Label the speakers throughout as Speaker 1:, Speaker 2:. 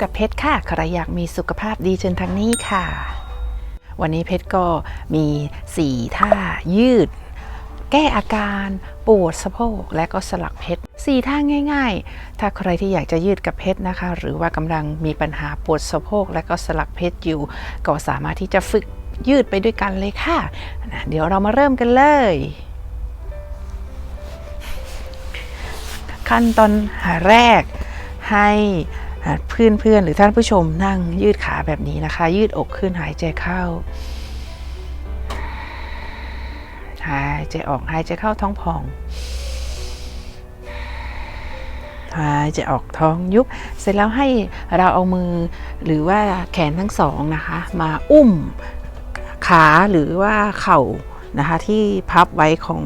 Speaker 1: กับเพชรค่ะ ใครอยากมีสุขภาพดีเชิญทางนี้ค่ะ วันนี้เพชรก็มี 4 ท่ายืด แก้อาการปวดสะโพกและก็สลักเพชรสี่ท่าง่าย ๆ ถ้าใครที่อยากจะยืดกับเพชรนะคะ หรือว่ากำลังมีปัญหาปวดสะโพกและก็สลักเพชรอยู่ ก็สามารถที่จะฝึกยืดไปด้วยกันเลยค่ะนะเดี๋ยวเรามาเริ่มกันเลย ขั้นตอนแรกให้ เพื่อนเพื่อนๆหรือท่านผู้ชมนั่งยืดขาแบบนี้นะคะ ยืดอกขึ้นหายใจเข้า หายใจออกหายใจเข้าท้องพอง หายใจออกท้องยุบ เสร็จแล้วให้เราเอามือหรือว่าแขนทั้งสองนะคะ มาอุ้มขาหรือว่าเข่านะคะที่พับไว้ของ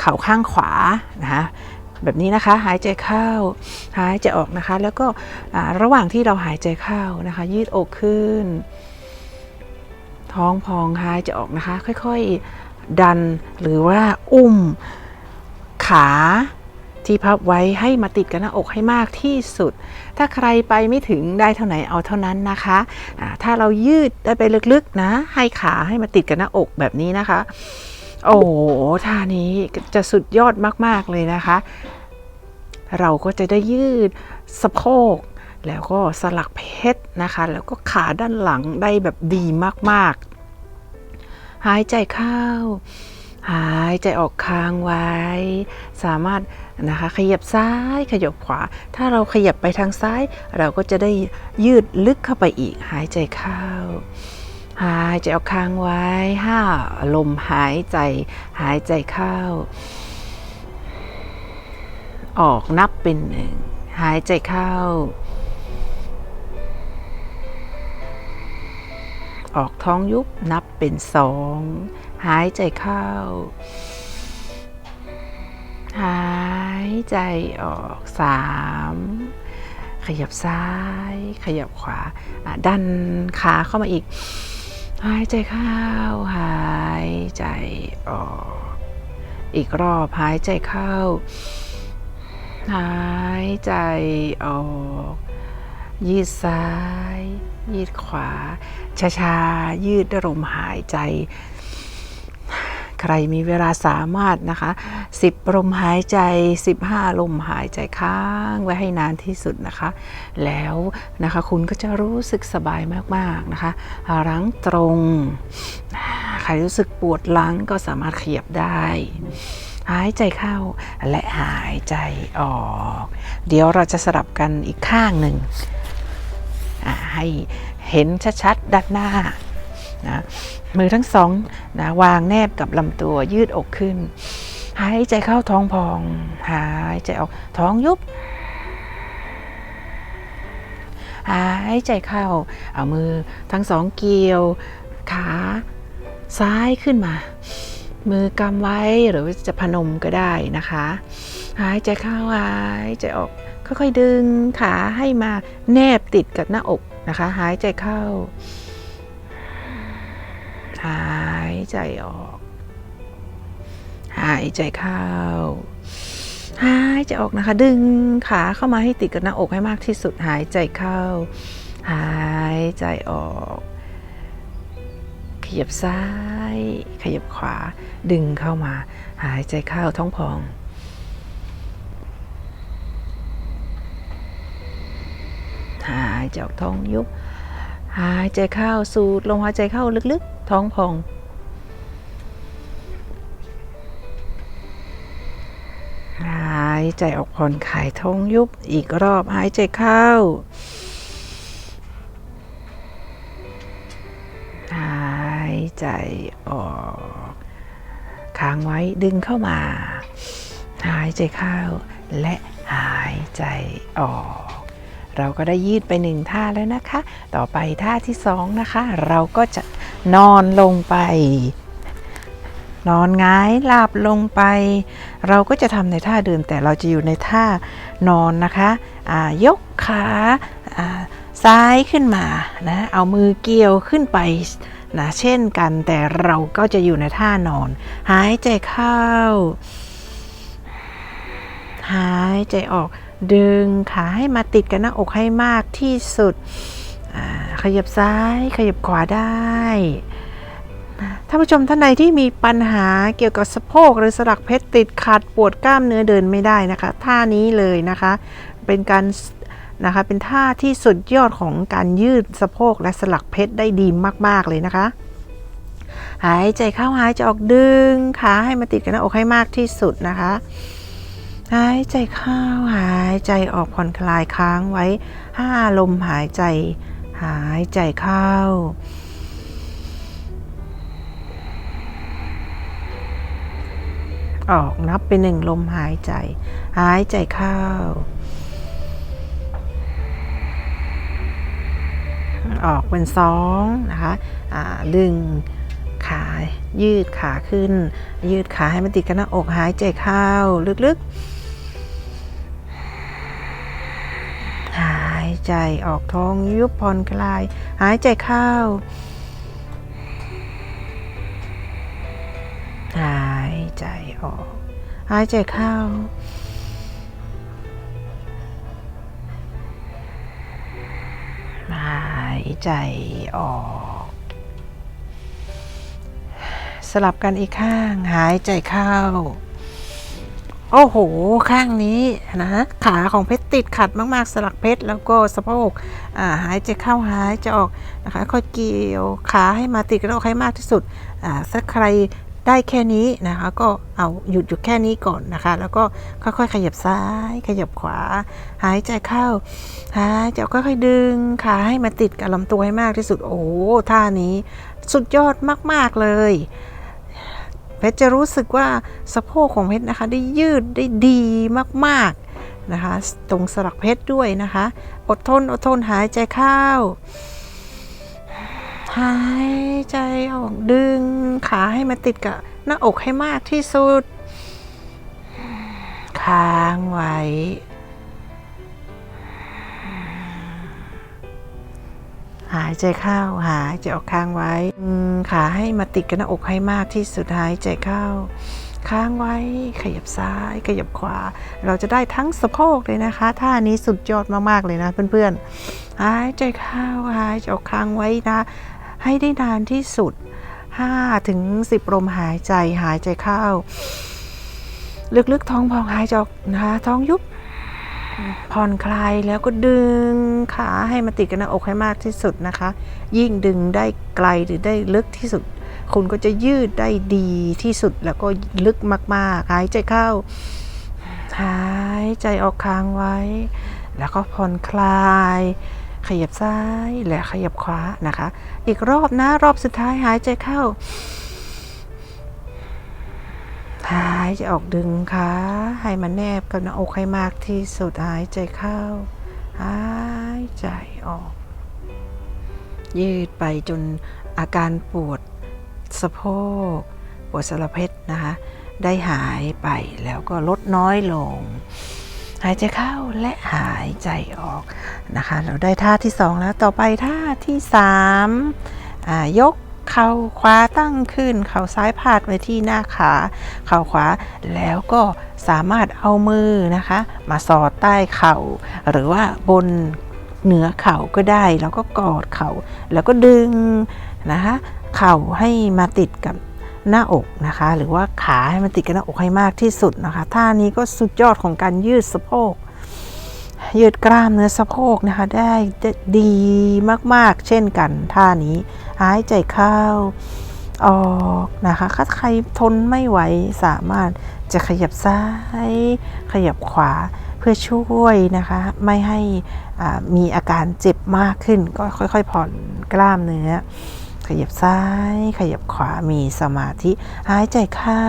Speaker 1: เข่าข้างขวานะคะ แบบนี้นะคะ หายใจเข้า หายใจออกนะคะ แล้วก็ระหว่างที่เราหายใจเข้านะคะ ยืดอกขึ้น ท้องพองหายใจออกนะคะ ค่อยๆดันหรือว่าอุ้มขาที่พับไว้ให้มาติดกับหน้าอกให้มากที่สุด ถ้าใครไปไม่ถึงได้เท่าไหนเอาเท่านั้นนะคะอ่าถ้าเรายืดได้ไปลึกๆนะ ให้ขาให้มาติดกับหน้าอกแบบนี้นะคะ โอ้โหท่านี้จะสุดยอดมากๆเลยนะคะ เราก็จะได้ยืดสะโพกแล้วก็สลักเพชรนะคะ แล้วก็ขาด้านหลังได้แบบดีมากๆ หายใจเข้า หายใจออกค้างไว้ สามารถนะคะขยับซ้ายขยับขวา ถ้าเราขยับไปทางซ้าย เราก็จะได้ยืดลึกเข้าไปอีก หายใจเข้า หายใจออกค้างไว้ห้าลมหายใจ หายใจเข้า ออกนับเป็นหนึ่งหายใจเข้า ออกท้องยุบนับเป็นสองหายใจเข้า หายใจออกสามขยับซ้าย ขยับขวา ดันขาเข้ามาอีก หายใจเข้า หายใจออก อีกรอบหายใจเข้า หายใจออก ยืดซ้าย ยืดขวาช้าๆยืดด้วยลมหายใจ ใครมีเวลาสามารถนะคะ 10 ลมหายใจ 15 ลมหายใจค้างไว้ให้นานที่สุดนะคะ แล้วนะคะคุณก็จะรู้สึกสบายมากๆนะคะหลังตรงใครรู้สึกปวดหลังก็สามารถเขียบได้หายใจเข้าและหายใจออก เดี๋ยวเราจะสลับกันอีกข้างหนึ่งให้เห็นชัดๆด้านหน้า นะมือทั้งสองนะวางแนบกับลำตัวยืดอกขึ้น หายใจเข้าท้องพอง หายใจออกท้องยุบ หายใจเข้า เอามือทั้งสองเกี่ยว ขาซ้ายขึ้นมา มือกำไว้หรือจะพนมก็ได้นะคะ หายใจเข้าหายใจออกค่อยๆดึงขาให้มาแนบติดกับหน้าอกนะคะ หายใจเข้า หายใจออก หายใจเข้า หายใจออกนะคะ ดึงขาเข้ามาให้ติดกับหน้าอกให้มากที่สุด หายใจเข้า หายใจออก ขยับซ้าย ขยับขวา ดึงเข้ามา หายใจเข้าท้องพองหายใจออกท้องยุบ หายใจเข้าสูดลมหายใจเข้าลึกๆ ท้องพอง หายใจออกผ่อนคลายท้องยุบอีกรอบหายใจเข้า หายใจออกค้างไว้ดึงเข้ามา หายใจเข้าและหายใจออก เราก็ได้ยืดไปหนึ่งท่าแล้วนะคะ ต่อไปท่าที่สองนะคะ เราก็จะ นอนลงไป นอนงายหลับลงไป เราก็จะทำในท่าเดิมแต่เราจะอยู่ในท่านอนนะคะยกขาาซ้ายขึ้นมานะเอามือเกี่ยวขึ้นไปนะเช่นกันแต่เราก็จะอยู่ในท่านอน หายใจเข้า หายใจออกดึงขาให้มาติดกับหน้าอกให้มากที่สุด ขยับซ้ายขยับขวาได้ท่านผู้ชมท่านใดที่มีปัญหาเกี่ยวกับสะโพกหรือสลักเพชรติดขัดปวดกล้ามเนื้อเดินไม่ได้นะคะท่านี้เลยนะคะ เป็นการนะคะเป็นท่าที่สุดยอดของการยืดสะโพกและสลักเพชรได้ดีมาก ๆ เลยนะคะ หายใจเข้าหายใจออกดึงขาให้มาติดกับหน้าอกให้มากที่สุดนะคะ หายใจเข้าหายใจออกผ่อนคลายค้างไว้ห้าลมหายใจ หายใจเข้า ออกนับเป็นหนึ่งลมหายใจ หายใจเข้า ออกเป็นสองนะคะดึงขายืดขาขึ้น ยืดขาให้มันติดกับหน้าอกหายใจเข้าลึกๆ ใจออกท้องยุบผ่อนคลาย หายใจเข้า หายใจออก หายใจเข้า หายใจออก สลับกันอีกข้าง หายใจเข้า โอ้โห ข้างนี้นะขาของเพชรติดขัดมากๆ สลักเพชรแล้วก็สะโพกหายใจเข้าหายใจออกนะคะค่อยเกี่ยวขาให้มาติดกันออกให้มากที่สุดถ้าใครได้แค่นี้นะคะก็เอาหยุดอยู่แค่นี้ก่อนนะคะ แล้วก็ค่อยๆขยับซ้าย ขยับขวา หายใจเข้าหายใจออกค่อยๆดึงขาให้มาติดกับลำตัวให้มากที่สุดโอ้ท่านี้สุดยอดมากๆเลย เพชรจะรู้สึกว่าสะโพกของเพชรนะคะ ได้ยืดได้ดีมากๆนะคะ ตรงสลักเพชรด้วยนะคะ อดทนอดทนหายใจเข้า หายใจออกดึงขาให้มาติดกับหน้าอกให้มากที่สุด ค้างไว้ หายใจเข้าหายใจออกค้างไว้ขาให้มาติดกับหน้าอกให้มากที่สุดหายใจเข้า ค้างไว้ขยับซ้าย ขยับขวา เราจะได้ทั้งสะโพกเลยนะคะท่านี้สุดยอดมากๆเลยนะเพื่อนๆหายใจเข้าหายใจออกค้างไว้นะ ให้ได้นานที่สุด5ถึง10ลมหายใจหายใจเข้า ลึกๆท้องพองหายใจออกนะคะท้องยุบ ผ่อนคลายแล้วก็ดึงขาให้มาติดกับหน้าอกให้มากที่สุดนะคะ ยิ่งดึงได้ไกลหรือได้ลึกที่สุด คุณก็จะยืดได้ดีที่สุดแล้วก็ลึกมากๆ หายใจเข้า หายใจออกค้างไว้ แล้วก็ผ่อนคลาย ขยับซ้ายและขยับขวานะคะ อีกรอบนะรอบสุดท้ายหายใจเข้า หายใจออกดึงขาให้มันแนบกับหน้าอกให้มากที่สุดหายใจเข้า หายใจออก ยืดไปจนอาการปวดสะโพก ปวดสารเพชรนะคะ ได้หายไปแล้วก็ลดน้อยลง หายใจเข้าและหายใจออกนะคะ เราได้ท่าที่สองแล้วต่อไปท่าที่สามยก เข่าขวาตั้งขึ้น เข่าซ้ายพาดไว้ที่หน้าขา เข่าขวาแล้วก็สามารถเอามือนะคะ มาสอดใต้เข่า หรือว่าบนเหนือเข่าก็ได้ แล้วก็กอดเข่า แล้วก็ดึงนะคะเข่าให้มาติดกับหน้าอกนะคะ หรือว่าขาให้มันติดกับหน้าอกให้มากที่สุดนะคะท่านี้ก็สุดยอดของการยืดสะโพก ยืดกล้ามเนื้อสะโพกนะคะ ได้ดีมากๆ เช่นกันท่านี้ หายใจเข้าออกนะคะถ้าใครทนไม่ไหวสามารถจะขยับซ้าย ขยับขวาเพื่อช่วยนะคะ ไม่ให้มีอาการเจ็บมากขึ้น ก็ค่อยๆผ่อนกล้ามเนื้อ ขยับซ้าย ขยับขวามีสมาธิ หายใจเข้า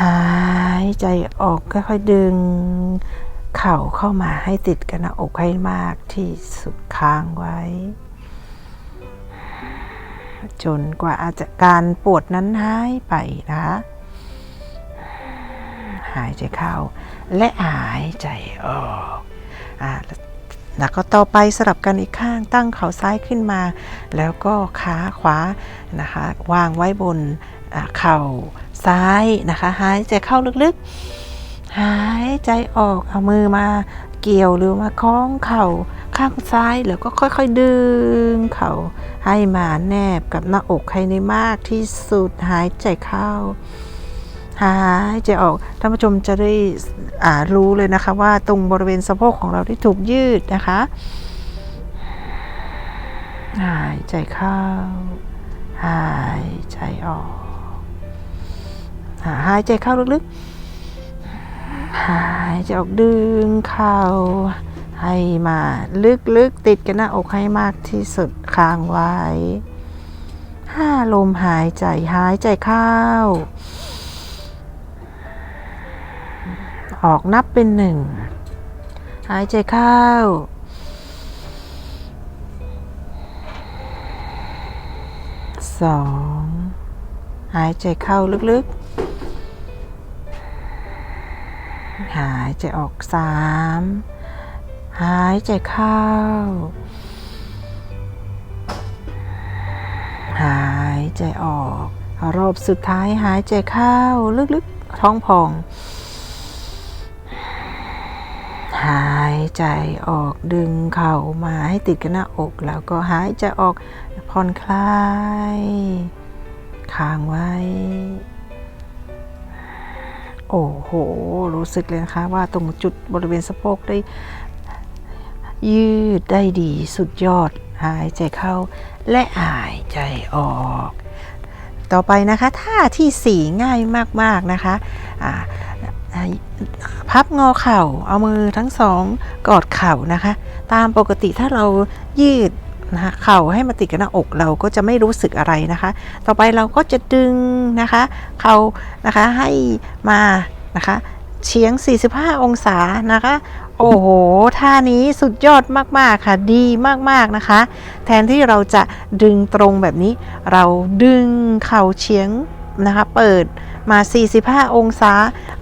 Speaker 1: หาย ใจออกค่อยๆดึง เข่าเข้ามาให้ติดกับหน้าอกให้มากที่สุดค้างไว้ จนกว่าอาจจะการปวดนั้นหายไปนะ หายใจเข้า และหายใจออกอ่าแล้วก็ต่อไปสลับกันอีกข้างตั้งเข่าซ้ายขึ้นมา แล้วก็ขาขวานะคะ วางไว้บนเข่า ซ้ายนะคะ หายใจเข้าลึกๆ หายใจออกเอามือมาเกี่ยวหรือมาคล้องเข่าข้างซ้ายแล้วก็ค่อยๆดึงเข่าให้มาแนบกับหน้าอกให้ในมากที่สุดหายใจเข้า หายใจออกท่านผู้ชมจะได้อ่ารู้เลยนะคะว่าตรงบริเวณสะโพกของเราที่ถูกยืดนะคะ หายใจเข้า หายใจออก หายใจเข้าลึกๆ หายใจออกดึงเข่าให้มาลึกๆ ติดกันหน้าอกให้มากที่สุดค้างไว้ห้าลมหายใจหายใจเข้า ออกนับเป็นหนึ่งหายใจเข้า สอง หายใจเข้าลึกๆ หายใจออกสามหายใจเข้า หายใจออกรอบสุดท้ายหายใจเข้าลึกๆท้องพอง หายใจออกดึงเข่ามาให้ติดกับหน้าอกแล้วก็หายใจออกผ่อนคลายค้างไว้ โอ้โห รู้สึกเลยนะคะว่าตรงจุดบริเวณสะโพกได้ยืดได้ดีสุดยอด หายใจเข้าและหายใจออก ต่อไปนะคะท่าที่4ง่ายมาก ๆ นะคะอ่าพับงอเข่าเอามือทั้งสองกอดเข่านะคะ ตามปกติถ้าเรายืด นะคะเข่าให้มาติดกับหน้าอกเราก็จะไม่รู้สึกอะไรนะคะ ต่อไปเราก็จะดึงนะคะเข่านะคะให้มานะคะเฉียง 45 องศานะคะ โอ้โห ท่านี้สุดยอดมาก ๆ ค่ะ ดีมาก ๆ นะคะ แทนที่เราจะดึงตรงแบบนี้ เราดึงเข่าเฉียงนะคะ เปิดมา 45 องศา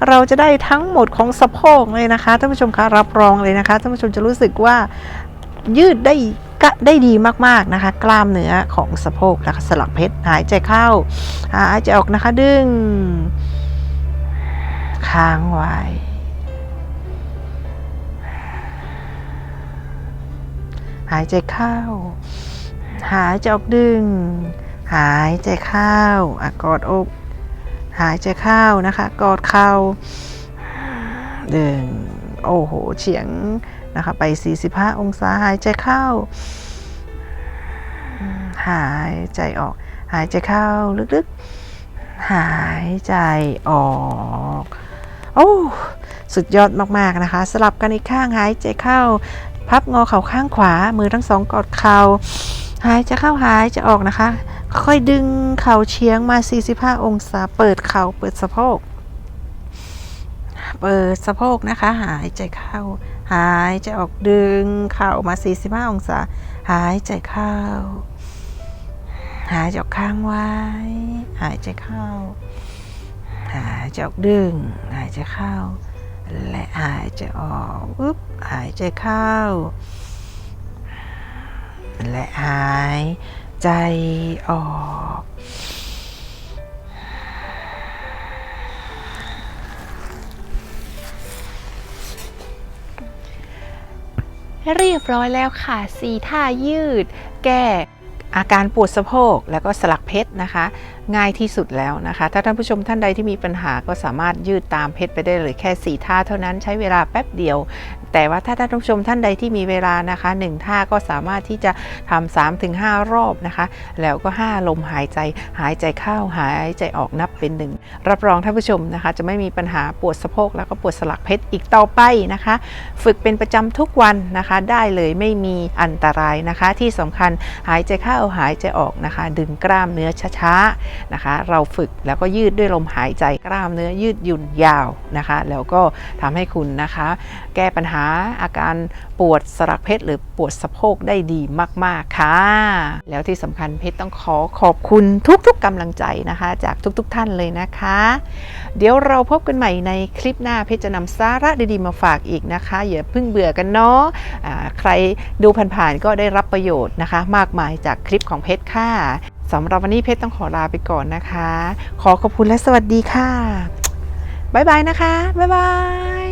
Speaker 1: เราจะได้ทั้งหมดของสะโพกเลยนะคะ ท่านผู้ชมคะ รับรองเลยนะคะ ท่านผู้ชมจะรู้สึกว่ายืดได้ ได้ดีมากๆนะคะ กล้ามเนื้อของสะโพกนะคะสลักเพชรหายใจเข้า หายใจออกนะคะดึง ค้างไว้หายใจเข้า หายใจออกดึง หายใจเข้าอะกอดอก หายใจเข้านะคะ กอดเข่าดึง โอ้โห เฉียง นะคะไป 45 องศาหายใจเข้า หายใจออก หายใจเข้าลึกๆ หายใจออกโอ้สุดยอดมากๆนะคะ สลับกันอีกข้างหายใจเข้า พับงอเข่าข้างขวามือทั้งสองกอดเข่าหายใจเข้าหายใจออกนะคะ ค่อยดึงเข่าเฉียงมา 45 องศา เปิดเข่าเปิดสะโพก เปิดสะโพกนะคะ หายใจเข้า หายใจออกดึงเข่ามา 45 องศา หายใจเข้า หายใจออกค้างไว้ หายใจเข้า หายใจออกดึง หายใจเข้า และหายใจออกปึ๊บหายใจเข้า และหายใจออก
Speaker 2: เรียบร้อยแล้วค่ะสี่ท่ายืด แก้
Speaker 1: อาการปวดสะโพกแล้วก็สลักเพชรนะคะ ง่ายที่สุดแล้วนะคะ ถ้าท่านผู้ชมท่านใดที่มีปัญหาก็สามารถยืดตามเพชรไปได้เลยแค่4ท่าเท่านั้นใช้เวลาแป๊บเดียว แต่ว่าถ้าท่านผู้ชมท่านใดที่มีเวลานะคะ1ท่าก็สามารถที่จะทำ3ถึง5รอบนะคะ แล้วก็ 5 ลมหายใจ หายใจเข้าหายใจออกนับเป็นหนึ่งรับรองท่านผู้ชมนะคะ จะไม่มีปัญหาปวดสะโพกแล้วก็ปวดสลักเพชรอีกต่อไปนะคะ ฝึกเป็นประจำทุกวันนะคะ ได้เลยไม่มีอันตรายนะคะ ที่สำคัญหายใจเข้าหายใจออกนะคะ ดึงกล้ามเนื้อช้าๆนะคะ เราฝึกแล้วก็ยืดด้วยลมหายใจกล้ามเนื้อยืดหยุ่นยาวนะคะ แล้วก็ทำให้คุณนะคะ ก้ปัญหาอาการปวดสลักเพชรหรือปวดสะโพกได้ดีมาก ๆ ค่ะ แล้วที่สำคัญเพชรต้องขอขอบคุณทุก ๆกำลังใจนะคะ จากทุกๆท่านเลยนะคะ เดี๋ยวเราพบกันใหม่ในคลิปหน้าเพชรจะนำสาระดีๆมาฝากอีกนะคะ อย่าเพิ่งเบื่อกันเนาะอ่าใครดูผ่านๆก็ได้รับประโยชน์นะคะ มากมายจากคลิปของเพชรค่ะสำหรับวันนี้เพชรต้องขอลาไปก่อนนะคะ ขอขอบคุณและสวัสดีค่ะ บ๊ายบายนะคะ บ๊ายบาย